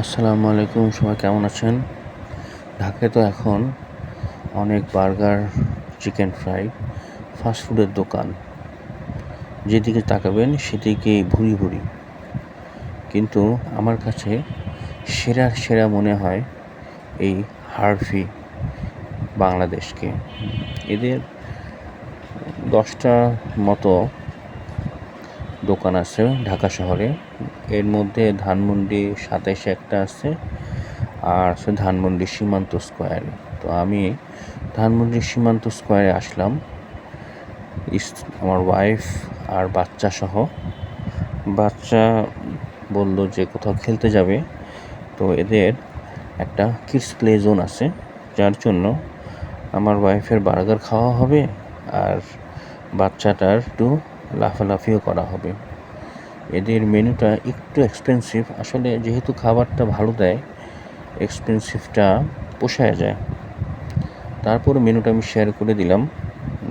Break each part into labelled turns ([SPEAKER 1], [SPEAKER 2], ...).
[SPEAKER 1] আসসালামু আলাইকুম, সবাই কেমন আছেন? ঢাকায় তো এখন অনেক বার্গার, চিকেন ফ্রাই ফাস্টফুডের দোকান। যেদিকে তাকাবেন সেদিকেই ভুরি ভুরি। কিন্তু আমার কাছে সেরা সেরা মনে হয় এই হারফি বাংলাদেশকে। এদের দশটা মতো দোকান আছে ঢাকা শহরে। এর মধ্যে ধানমন্ডি সাতাইশে একটা আছে, আর আছে ধানমন্ডি সীমান্ত স্কোয়ারে। তো আমি ধানমন্ডি সীমান্ত স্কোয়ারে আসলাম। আমার ওয়াইফ আর বাচ্চা সহ। বাচ্চা বলল যে কোথাও খেলতে যাবে। তো এদের একটা কিডস প্লে জোন আছে, যার জন্য আমার ওয়াইফের বার্গার খাওয়া হবে আর বাচ্চাটার একটু লাফালাফিও করা হবে। এদের মেনুটা একটু এক্সপেন্সিভ আসলে যেহেতু খাবারটা ভালো দেয় এক্সপেন্সিভটা পোষায় যায়। তারপর মেনুটা আমি শেয়ার করে দিলাম,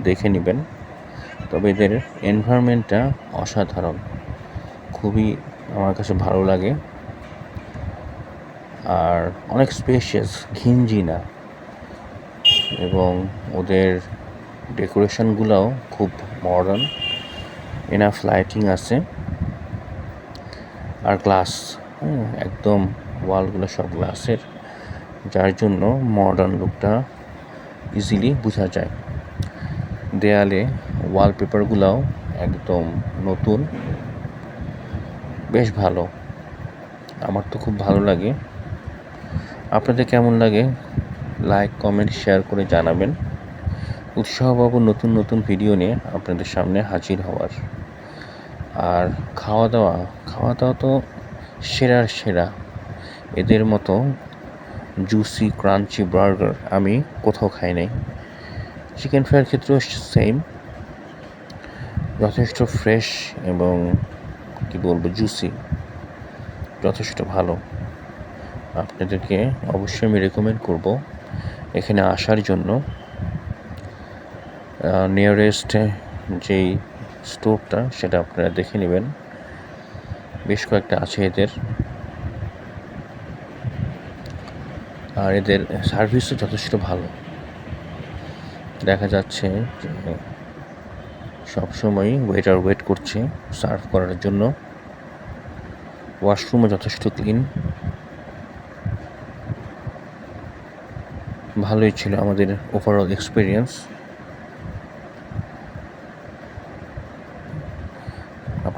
[SPEAKER 1] দেখে নেবেন। তবে এদের এনভায়রনমেন্টটা অসাধারণ। খুবই আমার কাছে ভালো লাগে। আর অনেক স্পেশিয়াস ঘিঞ্জি না। এবং ওদের ডেকোরেশনগুলোও খুব মডার্ন এনাফ লাইটিং আছে। আর গ্লাস একদম ওয়ালগুলো সব গ্লাসের যার জন্য মডার্ন লুকটা ইজিলি বোঝা যায়। দেয়ালে ওয়ালপেপারগুলোও একদম নতুন। বেশ ভালো। আমার তো খুব ভালো লাগে। আপনাদের কেমন লাগে? লাইক কমেন্ট শেয়ার করে জানাবেন। উৎসাহ পাবো নতুন নতুন ভিডিও নিয়ে আপনাদের সামনে হাজির হওয়ার। আর খাওয়া দাওয়া খাওয়া দাওয়া তো সেরার সেরা। এদের মতো জুসি ক্রাঞ্চি বার্গার আমি কোথাও খাই নাই। চিকেন ফ্রাইয়ের ক্ষেত্রেও সেম যথেষ্ট ফ্রেশ এবং কি বলব জুসি যথেষ্ট ভালো। আপনাদেরকে অবশ্যই আমি রেকমেন্ড করব এখানে আসার জন্য। নিয়ারেস্ট যেই স্টোরটা সেটা আপনারা দেখে নেবেন। বেশ কয়েকটা আছে এদের। আর এদের সার্ভিসও যথেষ্ট ভালো। দেখা যাচ্ছে যে সবসময়ই ওয়েটার ওয়েট করছে সার্ভ করার জন্য। ওয়াশরুমও যথেষ্ট ক্লিন ভালোই ছিল আমাদের ওভারঅল এক্সপিরিয়েন্স